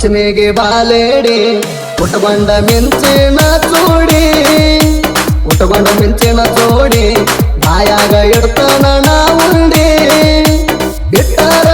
ಪಂಚಮಿಗೆ ಬಾಲೇಡಿ ಉಟ್ಕೊಂಡ ಮಿಂಚಿನ ಚೂಡಿ ಉಟ್ಕೊಂಡ ಮಿಂಚಿನ ಚೂಡಿ ಬಾಯಾಗ ಇಡ್ತಾನ ನಾ ಉಂಡಿ. ಇಟ್ಟಾರ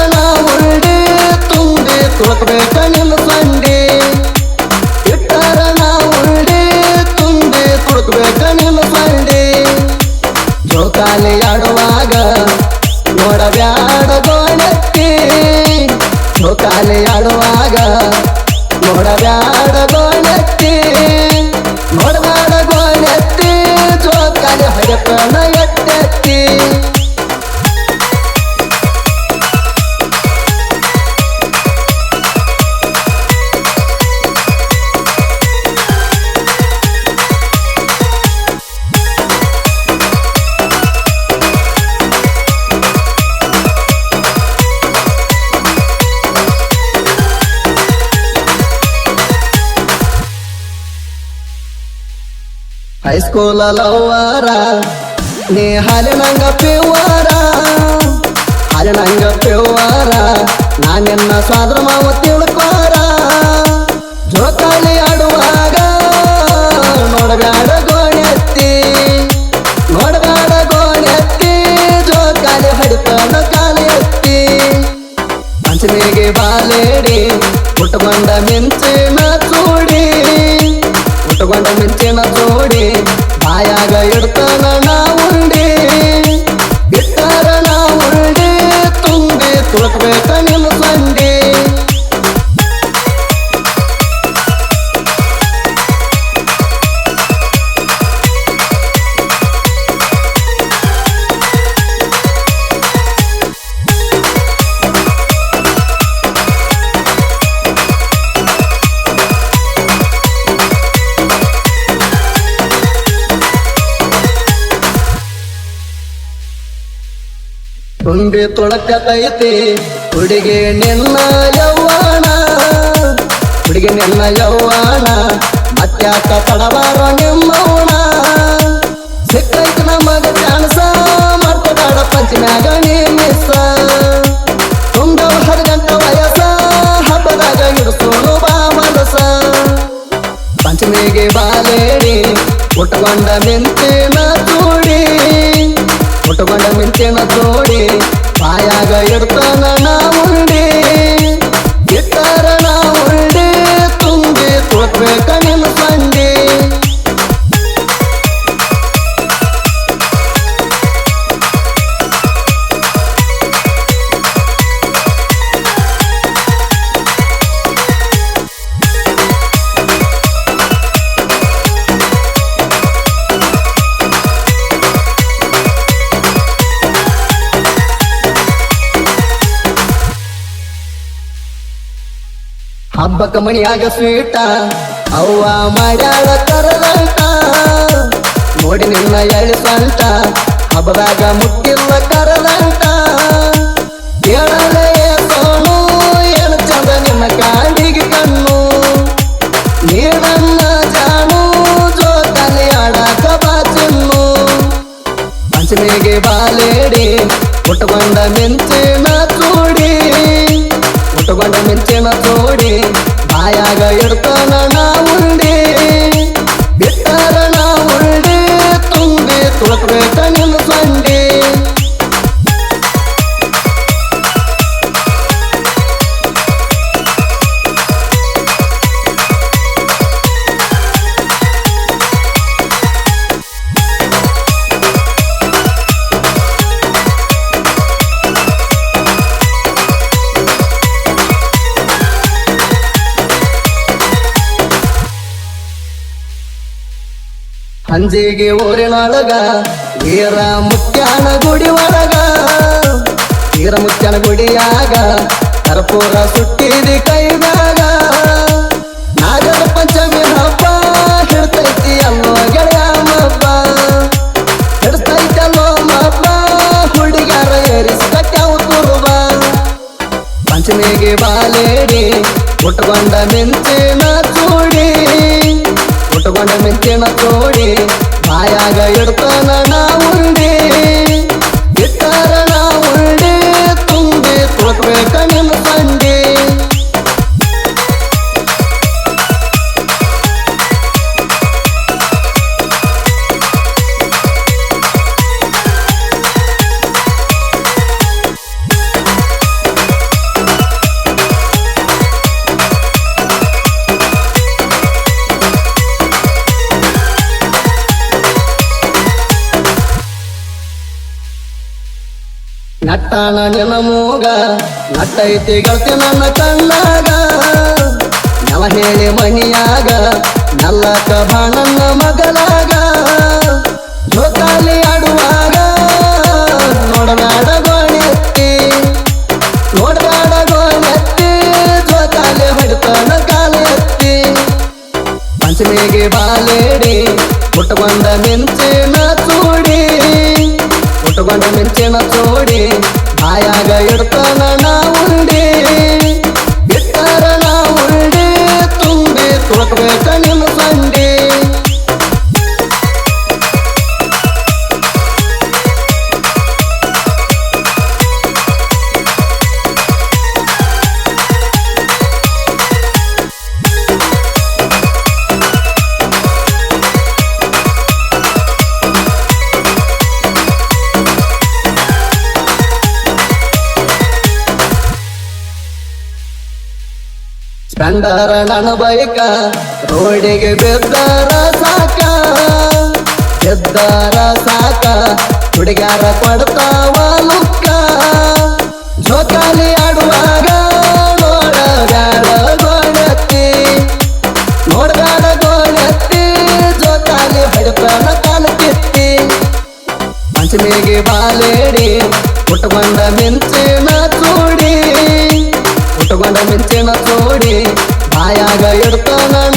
ಹೈಸ್ಕೂಲ ಲವ್ವಾರ ನೀ ಹಾಲಿನಂಗ ಪಿವಾರ ಹಾಲಿನಂಗ ಪಿವಾರ ನಾನೆನ್ನ ಸಾದ್ರ ಮಾವ ತಿಳ್ಕೋರ ಜೋಕಾಲಿ ಆಡುವಾಗ ನೋಡಬ್ಯಾಡ ಗೋಣೆತ್ತಿ ನೋಡಬ್ಯಾಡ ಗೋಣೆತ್ತಿ ಜೋಕಾಲಿ ಹಡಿತಾನ ಕಾಲಿ ಎತ್ತಿ ಪಂಚಮಿಗೆ ಬಾಲೇಡಿ ಉಟ್ಕೊಂಡ ಮಿಂಚಿನ ಚೂಡಿ ಉಟ್ಕೊಂಡ ಮೆಚ್ಚಿನ ಜೋಡಿ ಬಾಯಾಗ ಇಡ್ತಾನ ನಾ ಉಂಡಿ. ಇಟ್ಟಾರ ನಾ ತುಂಬಿ ತುಳಕ್ಬೇಕ ನಿನ್ನ ಸಂಡಿ. ತುಂಬಿ ತೊಳಕತೈತಿ. ಹುಡುಗಿ ನಿನ್ನ ಯವ್ವಾಣ ಹುಡುಗಿ ನಿನ್ನ ಯೌವಾನ ಮತ್ಯಾಕ ತಡವಾರ ನಿಮ್ಮವಣ ಸಿಕ್ಕೈತಿ ನಮಗ ಚಾನ್ಸ ಮಾಡ್ತದಾಡ ಪಂಚಮ್ಯಾಗ ನಿಮಿಸ ತುಂಬವ ಹದಿನೆಂಟ ವಯಸ್ಸ, ಹಬ್ಬದಾಗ ಹಿಡಿಸೋನು ಬಾ ಮನಸ ಪಂಚಮಿಗೆ ಬಾಲೇಡಿ ಉಟ್ಕೊಂಡ ನಿಂತಿನ ಉಟ್ಕೊಂಡ ಮಿಂಚಿನ ತೋಡಿ ಬಾಯಾಗ ಇರ್ತಾನ ನಾ ಉಂಡಿ. ಇಟ್ಟಾರ ನಾ ಉಂಡಿ ತುಂಬಿ ತುಳಕ್ಬೇಕ ಹಬ್ಬಕ್ಕ ಮಣಿಯಾಗ ಸ್ವೀಟ ಅವ್ವ ಮಾಡ್ಯಾಳ ಕರದಂತ ನೋಡಿ ನಿನ್ನ ಎಳಿ ಸಂತ ಹಬ್ಬದಾಗ ಮುಟ್ಟಿಲ್ಲ ಕರದಂತ. ಕೇಳಲೆ ಸೋನು ಚಂದ ನಿನ್ನ ಕಾಡಿಗೆ ಕಣ್ಣು. ಬಾಲೇಡಿ, ಉಟ್ಕೊಂಡ ಮಿಂಚಿನ ಚೂಡಿ. ಉಟ್ಕೊಂಡ ಮಿಂಚಿನ ಚೂಡಿ. ಬಾಯಾಗ ಇಡ್ತಾನ ನಾ ಉಂಡಿ ಬಿಟ್ಟಾರ ನಾ ಉಂಡಿ ತುಂಬಿ ತುಳಕ್ಬೇಕ ಹಂಜಿಗೆ ಊರಿನೊಳಗ ವೀರ ಮುಖ್ಯಾನ ಗುಡಿ ಒಳಗ. ವೀರ ಮುತ್ಯಾನ ಗುಡಿಯಾಗ ಕರ್ಪೂರ ಸುಟ್ಟಿದಿ ಉಟ್ಕೊಂಡ ತೋಡಿ ಬಾಯಾಗ ಇಡ್ತಾನ ನಾ ಉಂಡಿ ಕಟ್ಟಾಣ ನೆಲ ಮೂಗ ನಟ್ಟೈತಿ ಗೆಳತಿ ನನ್ನ ಕಣ್ಣಾಗ. ನಲ ಹೇಳಿ ಮನಿಯಾಗ ನಲ್ಲ ಬಾಣನ್ನ ಮಗಲಾಗ. ಜೋಕಾಲಿ ಆಡುವಾಗ ನೋಡನಾಡ ಗೋಣೆತ್ತಿ ನೋಡನಾಡ ಗೋಣೆತ್ತಿ ಜೋಕಾಲಿ ಹೊಡಿತಾನ ಕಾಲ ಎತ್ತಿ. ಪಂಚಮಿಗೆ ಬಾಲೇಡಿ ಮುಟ್ಟಗೊಂಡ ಮಿಂಚಿನ ಚೂಡಿ ಮುಟ್ಟಗೊಂಡ ಮಿಂಚಿನ ಚೂಡಿ ಬಾಯಾಗ ಇಡ್ತಾನ ಸ್ಪೆಂಡರ ನನ್ನ ಬೈಕ ರೋಡಿಗೆ ಬಿದ್ದಾರ ಸಾಕ ಬಿದ್ದಾರ ಸಾಕ ಹುಡುಗಾರ ಕೊಡ್ತಾವ ಲುಕ್ಕ. ಜೋಕಾಲಿ ಆಡುವಾಗ ನೋಡಬ್ಯಾಡ ಗೋಣತ್ತಿ ನೋಡಗಾರ ಗೋಣತ್ತಿ ಜೋಕಾಲಿ ಹೊಡಿತಾನ ಕಾಲ ಕಿತ್ತಿ ಪಂಚಮಿಗೆ ಬಾಲೇಡಿ ಉಟ್ಕೊಂಡ ಮಿಂಚಿನ ಉಟ್ಕೊಂಡ ಮಿಂಚಿನ ತೋಡಿ ಬಾಯಾಗ ಇಡ್ತಾನ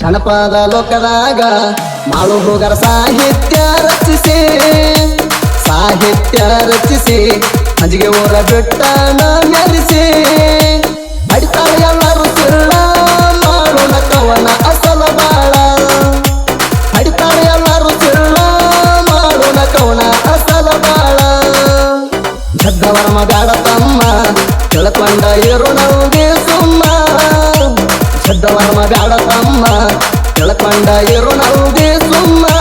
ಜನಪದ ಲೋಕದಾಗ ಮಾಳು ಹೋಗರ ಸಾಹಿತ್ಯ ರಚಿಸಿ ಸಾಹಿತ್ಯ ರಚಿಸಿ, ಅಂಜಿಗೆ ಊರ ಬಿಟ್ಟನ ಮೆರೆಸಿ. ಅಡಿತಾಳ ಎಲ್ಲರೂ ಸುಳ್ಳ ಮಾಡೋಣ ಕವನ Ronaldo de Soma